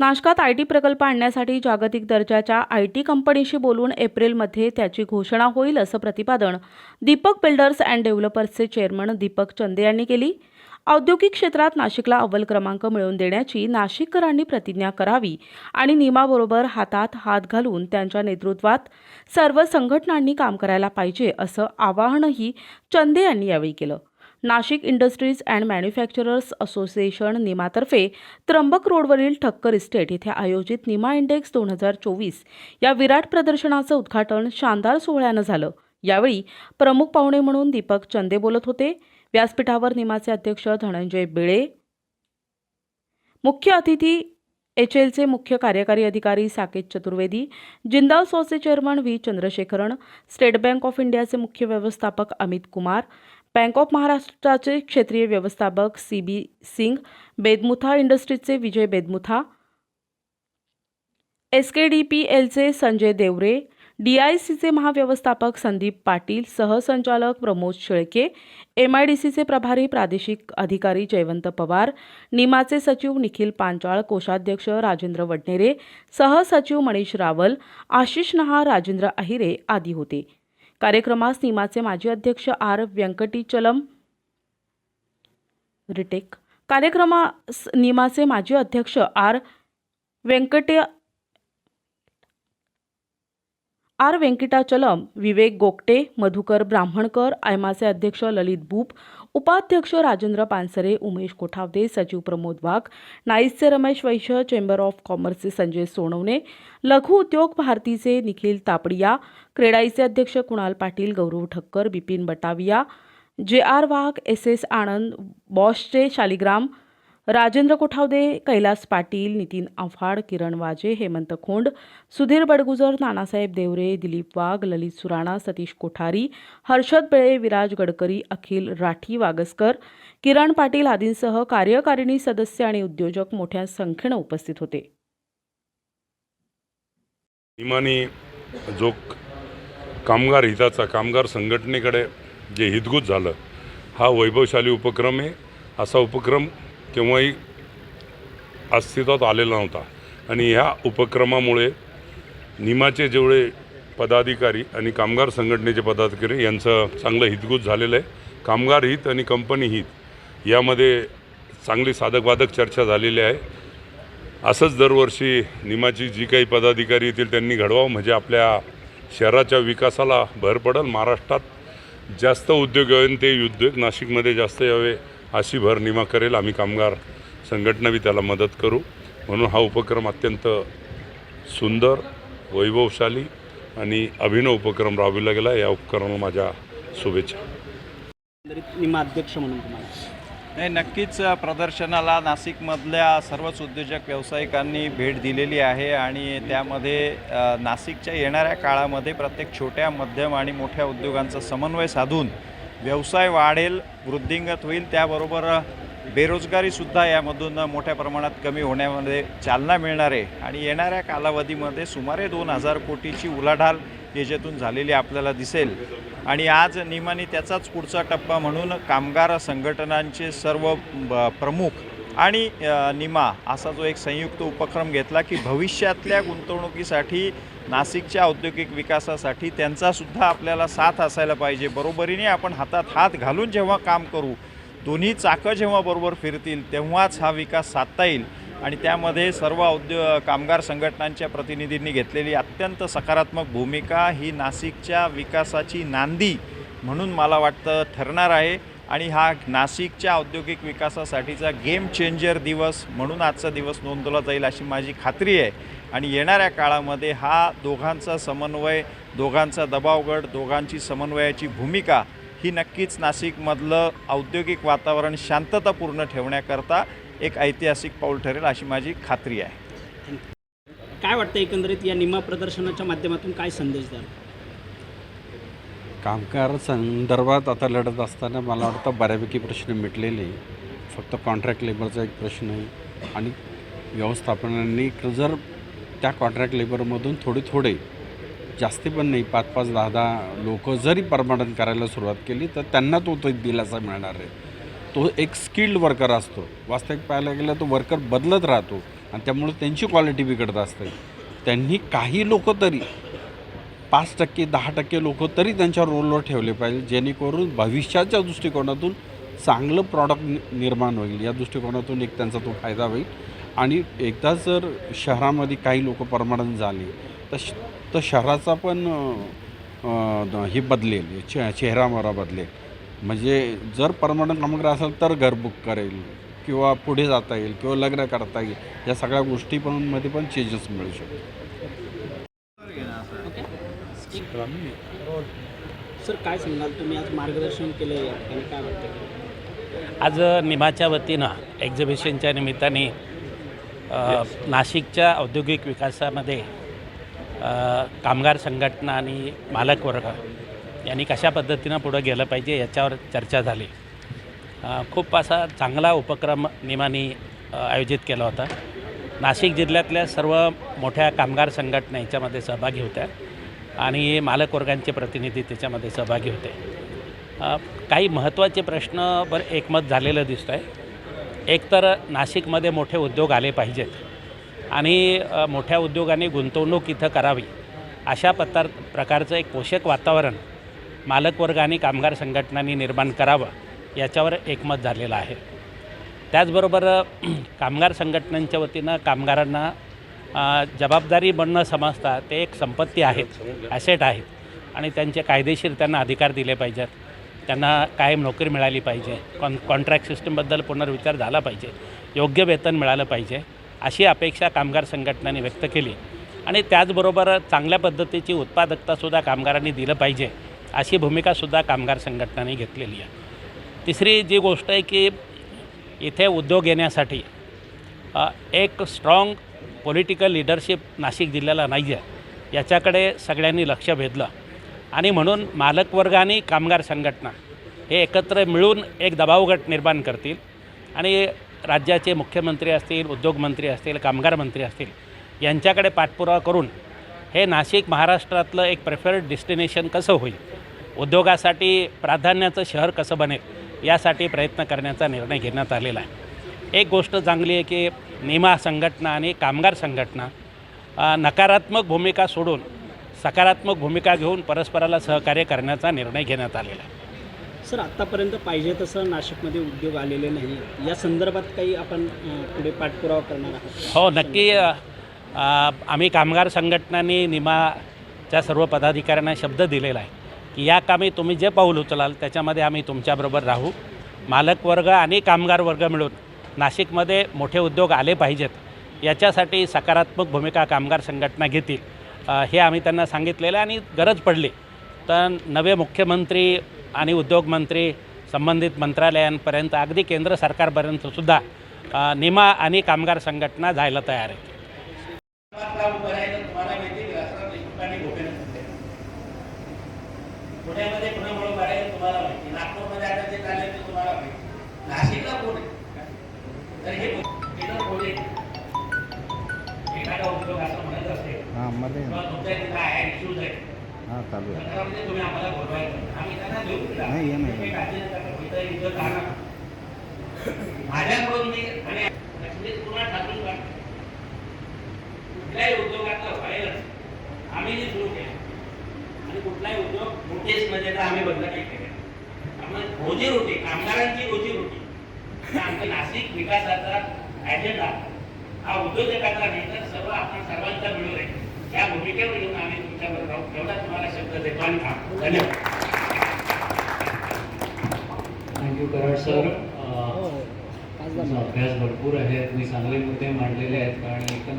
नाशकात I T प्रकल्प आणण्यासाठी जागतिक दर्जाच्या आय टी कंपनीशी बोलून एप्रिलमध्ये त्याची घोषणा होईल असं प्रतिपादन दीपक बिल्डर्स अँड डेव्हलपर्सचे चेअरमन दीपक चंदे यांनी केली. औद्योगिक क्षेत्रात नाशिकला अव्वल क्रमांक मिळवून देण्याची नाशिककरांनी प्रतिज्ञा करावी आणि नियमाबरोबर हातात हात घालून त्यांच्या नेतृत्वात सर्व संघटनांनी काम करायला पाहिजे असं आवाहनही चंदे यांनी यावेळी केलं. Nashik industries and manufacturers association निमातर्फे Trimbak रोडवरील ठक्कर इस्टेट इथे आयोजित निमा इंडेक्स दोन हजार चोवीस या विराट प्रदर्शनाचं उद्घाटन शानदार सोहळ्यानं झालं. यावेळी प्रमुख पाहुणे म्हणून दीपक चंदे बोलत होते. व्यासपीठावर निमाचे अध्यक्ष धनंजय बिळे. मुख्य अतिथी एच एलचे मुख्य कार्यकारी अधिकारी Saket Chaturvedi Jindal सॉचे chairman V Chandrasekaran state bank of इंडियाचे मुख्य व्यवस्थापक अमित कुमार बँक ऑफ महाराष्ट्राचे क्षेत्रीय व्यवस्थापक C B Singh Bedmutha इंडस्ट्रीजचे Vijay Bedmutha S K D P एलचे संजय देवरे डी आय सीचे महाव्यवस्थापक संदीप पाटील सहसंचालक Pramod Shelke M I D सीचे प्रभारी प्रादेशिक अधिकारी जयवंत पवार निमाचे सचिव निखिल पांचाळ कोषाध्यक्ष राजेंद्र वडनेरे सहसचिव मनीष रावल आशिष नहा राजेंद्र अहिरे आदी होते. कार्यक्रमास निमाचे माजी अध्यक्ष आर. व्यंकटीचलम रिटेक. कार्यक्रमास निमाचे माजी अध्यक्ष आर. व्यंकटे आर व्यंकटाचलम विवेक गोगटे मधुकर ब्राह्मणकर आयमाचे अध्यक्ष ललित भूप उपाध्यक्ष राजेंद्र पानसरे उमेश कोठावदे सचिव प्रमोद वाघ नाईसचे रमेश वैश्य चेंबर ऑफ कॉमर्सचे संजय सोनवणे लघु उद्योग भारतीचे निखिल तापडिया क्रेडाईचे अध्यक्ष Kunal Patil Gaurav Thakkar Bipin Batavia J R Wagh S S Anand बॉसचे Shaligram Rajendra Kothawade Kailas Patil Nitin Awhad Kiran Waje Hemant खोंड सुधीर बडगुजर नानासाहेब देवरे दिलीप वाघ ललित सुराणा सतीश कोठारी हर्षद बेळे विराज गडकरी अखिल राठी वागसकर किरण पाटील आदींसह कार्यकारिणी सदस्य आणि उद्योजक मोठ्या संख्येनं उपस्थित होते. इमानी जो कामगार हिताचा कामगार संघटनेकडे जे हितगुज झालं हा वैभवशाली उपक्रम आहे. असा उपक्रम केव्हाही अस्तित्वात आलेला नव्हता. आणि ह्या उपक्रमामुळे निमाचे जेवढे पदाधिकारी आणि कामगार संघटनेचे पदाधिकारी यांचं चांगलं हितगुज झालेलं आहे. कामगार हित आणि कंपनी हित यामध्ये चांगली साधकबाधक चर्चा झालेली आहे. असंच दरवर्षी निमाची जी काही पदाधिकारी येतील त्यांनी घडवावं म्हणजे आपल्या शहराच्या विकासाला भर पडेल. महाराष्ट्रात जास्त उद्योग यावे ते उद्योग नाशिकमध्ये जास्त यावे अशी भर निमा करेल. आम्ही कामगार संघटना बी त्याला मदत करू. म्हणून हा उपक्रम अत्यंत सुंदर वैभवशाली आणि अभिनव उपक्रम राबविला गेला. या उपक्रमाला माझ्या शुभेच्छा. अध्यक्ष म्हणून तुम्हाला. नाही नक्कीच प्रदर्शनाला नाशिकमधल्या सर्वच उद्योजक व्यावसायिकांनी भेट दिलेली आहे आणि त्यामध्ये नाशिकच्या येणाऱ्या काळामध्ये प्रत्येक छोट्या मध्यम आणि मोठ्या उद्योगांचा समन्वय साधून व्यवसाय वाढेल वृद्धिंगत होईल त्याबरोबर बेरोजगारीसुद्धा यामधून मोठ्या प्रमाणात कमी होण्यामध्ये चालना मिळणार आहे. आणि येणाऱ्या कालावधीमध्ये सुमारे दोन हजार कोटीची उलाढाल याच्यातून झालेली आपल्याला दिसेल. आणि आज निमानी त्याचाच पुढचा टप्पा म्हणून कामगार संघटनांचे सर्व ब- प्रमुख आणि निमा असा जो एक संयुक्त उपक्रम घेतला की भविष्यातल्या गुंतवणुकीसाठी नाशिकच्या औद्योगिक विकासासाठी त्यांचासुद्धा आपल्याला साथ असायला पाहिजे. बरोबरीने आपण हातात हात घालून जेव्हा काम करू दोन्ही चाकं जेव्हा बरोबर फिरतील तेव्हाच हा विकास साधता येईल. आणि त्यामध्ये सर्व औद्यो कामगार संघटनांच्या प्रतिनिधींनी घेतलेली अत्यंत सकारात्मक भूमिका ही नाशिकच्या विकासाची नांदी म्हणून मला वाटतं ठरणार आहे. आणि हा नाशिकच्या औद्योगिक विकासासाठीचा गेम चेंजर दिवस म्हणून आजचा दिवस नोंदवला जाईल अशी माझी खात्री आहे. आणि येणाऱ्या काळामध्ये हा दोघांचा समन्वय दोघांचा दबावगड दोघांची समन्वयाची भूमिका ही नक्कीच नाशिकमधलं औद्योगिक वातावरण शांततापूर्ण ठेवण्याकरता एक ऐतिहासिक पाऊल ठरेल अशी माझी खात्री आहे. काय वाटतं एकंदरीत या निमा प्रदर्शनाच्या माध्यमातून काय संदेश द्याल? कामगार संदर्भात आता लढत असताना मला वाटतं बऱ्यापैकी प्रश्न मिटलेले फक्त कॉन्ट्रॅक्ट लेबरचा एक प्रश्न आहे. आणि व्यवस्थापनांनी जर त्या कॉन्ट्रॅक्ट लेबरमधून थोडे थोडे जास्ती पण नाही पाच पाच दहा दहा लोक जरी परमानंट करायला सुरुवात केली तर त्यांना तो तो दिलासा मिळणार आहे. तो एक स्किल्ड वर्कर असतो. वास्तविक पाहायला गेलं तो वर्कर बदलत राहतो. आणि त्यामुळे त्यांची क्वालिटी बिघडत असते. त्यांनी काही लोक तरी पाच टक्के दहा टक्के लोक तरी त्यांच्या रोलवर ठेवले पाहिजे जेणेकरून भविष्याच्या दृष्टिकोनातून चांगलं प्रॉडक्ट निर्माण होईल. या दृष्टिकोनातून एक त्यांचा तो फायदा होईल. आणि एकदा जर शहरामध्ये काही लोक परमानंट झाले तर श तर शहराचा पण हे बदलेल चे चेहरामोहरा बदलेल. म्हणजे जर परमानंट कामगार असेल तर घर बुक करेल किंवा पुढे जाता येईल किंवा लग्न करता येईल या सगळ्या गोष्टी पण मध्ये पण चेंजेस मिळू शकतो सर काय सांगाल? तुम्ही आज मार्गदर्शन केलं या ठिकाणी काय वाटतं आज निमाच्या वतीनं एक्झिबिशनच्या निमित्ताने नाशिकच्या औद्योगिक विकासामध्ये कामगार संघटना आणि मालक वर्ग यांनी कशा पद्धतीनं पुढं गेलं पाहिजे याच्यावर चर्चा झाली. खूप असा चांगला उपक्रम निमानी आयोजित केला होता. नाशिक जिल्ह्यातल्या सर्व मोठ्या कामगार संघटना याच्यामध्ये सहभागी होत्या. आणि मालकवर्गांचे प्रतिनिधी त्याच्यामध्ये सहभागी होते. काही महत्त्वाचे प्रश्न बरं एकमत झालेलं दिसतं आहे एकतर नाशिकमध्ये मोठे उद्योग आले पाहिजेत आणि मोठ्या उद्योगाने गुंतवणूक इथं करावी अशा पत्तार प्रकारचं एक पोषक वातावरण मालकवर्ग आणि कामगार संघटनांनी निर्माण करावं याच्यावर एकमत झालेलं आहे. त्याचबरोबर कामगार संघटनांच्या वतीनं कामगारांना जबाबदारी बनणं समजता ते एक संपत्ती आहेत ॲसेट आहेत. आणि त्यांचे कायदेशीर त्यांना अधिकार दिले पाहिजेत. त्यांना कायम नोकरी मिळाली पाहिजे. कॉन कॉन्ट्रॅक्ट सिस्टमबद्दल पुनर्विचार झाला पाहिजे. योग्य वेतन मिळालं पाहिजे. अशी अपेक्षा कामगार संघटनांनी व्यक्त केली. आणि त्याचबरोबर चांगल्या पद्धतीची उत्पादकतासुद्धा कामगारांनी दिलं पाहिजे अशी भूमिकासुद्धा कामगार संघटनांनी घेतलेली आहे. तिसरी जी गोष्ट आहे की इथे उद्योग येण्यासाठी एक स्ट्रॉंग पॉलिटिकल लिडरशिप नाशिक जिल्ह्याला नाही आहे याच्याकडे सगळ्यांनी लक्ष भेदलं आणि म्हणून मालकवर्ग आणि कामगार संघटना हे एकत्र मिळून एक दबावगट निर्माण करतील. आणि राज्याचे मुख्यमंत्री असतील उद्योगमंत्री असतील कामगार मंत्री असतील यांच्याकडे पाठपुरावा करून हे नाशिक महाराष्ट्रातलं एक प्रेफर्ड डेस्टिनेशन कसं होईल? उद्योगासाठी प्राधान्याचं शहर कसं बनेल? यासाठी प्रयत्न करण्याचा निर्णय घेण्यात आलेला आहे. एक गोष्ट चांगली आहे की निमा संघटना आणि कामगार संघटना नकारात्मक भूमिका सोडून सकारात्मक भूमिका घेऊन परस्पराला सहकार्य करण्याचा निर्णय घेण्यात आलेला आहे. सर आत्तापर्यंत पाहिजे तसं नाशिकमध्ये उद्योग आलेले नाही. या संदर्भात काही आपण पुढे पाठपुरावा करणार आहात? हो नक्की आम्ही कामगार संघटनांनी निमाच्या सर्व पदाधिकाऱ्यांना शब्द दिलेला आहे की या कामी तुम्ही जे पाऊल उचलाल त्याच्यामध्ये आम्ही तुमच्याबरोबर राहू. मालक वर्ग आणि कामगार वर्ग मिळून नाशिकमध्ये मोठे उद्योग आले पाहिजेत. याच्यासाठी सकारात्मक भूमिका कामगार संघटना घेतील. हे आम्ही त्यांना सांगितलेलं आणि गरज पडली. तर नवे मुख्यमंत्री आणि उद्योगमंत्री संबंधित मंत्रालयांपर्यंत अगदी केंद्र सरकारपर्यंतसुद्धा निमा आणि कामगार संघटना जायला तयार आहे पुन्हा ठाकून काढतो. कुठल्याही उद्योगाचं व्हायरस आम्ही जे सुरू केलं आणि कुठलाही उद्योग नोटीसमध्ये तर आम्ही बंद नाही केले त्यामुळे रोजीरोटी कामगारांची रोजीरोटी आणि आमच्या नाशिक विकासाचा अजेंडा हा उद्योजकाचा नाही तर सर्व आपण सर्वांचा मिळून आहे या भूमिकेवर येऊन आम्ही तुमच्याबरोबर राहू. एवढा तुम्हाला शब्द देतो आणि थांबतो. धन्यवाद. थँक्यू कराड सर अभ्यास भरपूर आहे. तुम्ही चांगले मुद्दे मांडलेले आहेत. आणि एकंदरीत